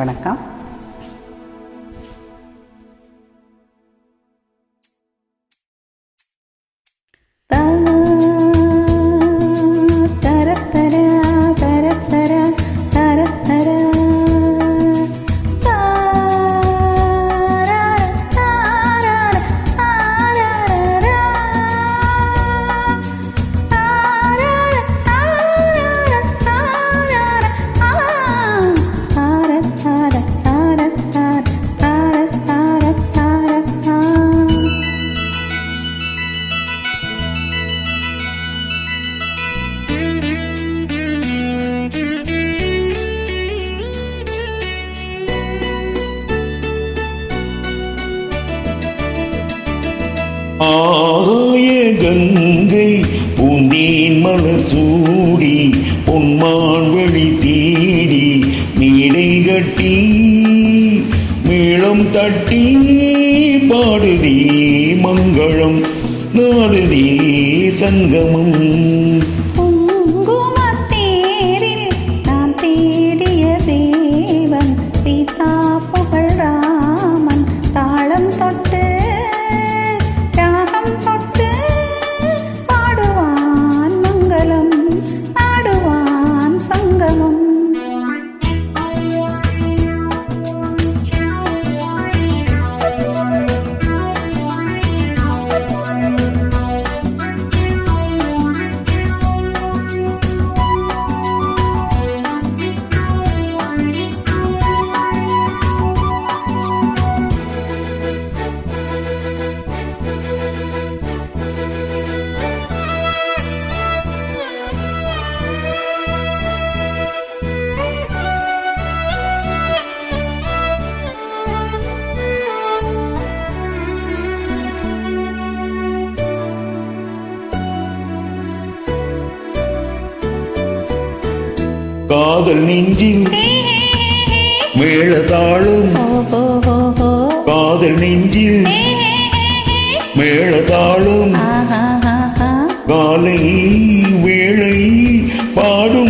வணக்கம். ஆய கங்கை பூந்தேன் மலர் சூடி பொன்மான் வழி தேடி மேடை கட்டி மேளம் தட்டி பாடுதே மங்களம் நாடுதே சங்கமம். காதல் நெஞ்சில் மேளதாளம். காதல் நெஞ்சில் மேளதாளம். காலை வேளை பாடும்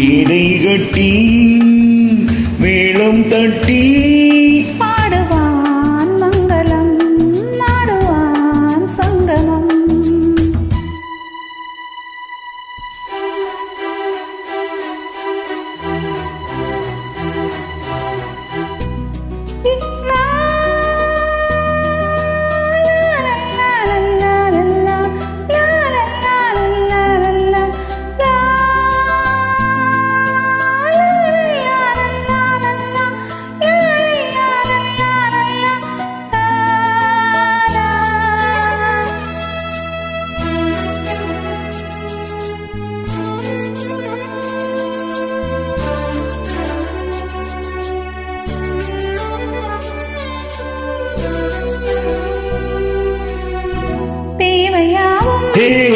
ராமன் மேடை கட்டி மேளம் தட்டி. 哎呀！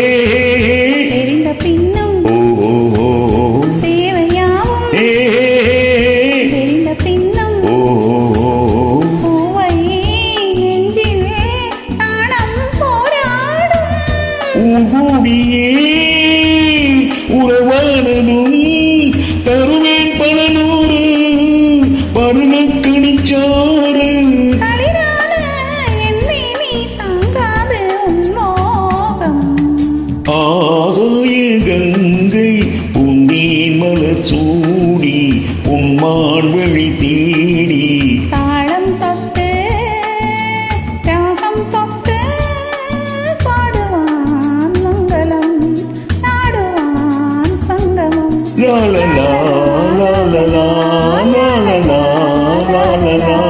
மார்விழி தேடி தாளம் தொட்டு ராகம் தொட்டு பாடுவான் மங்களம் நாடுவான் சங்கமம். லாலலா லாலலா லாலலா லாலலா.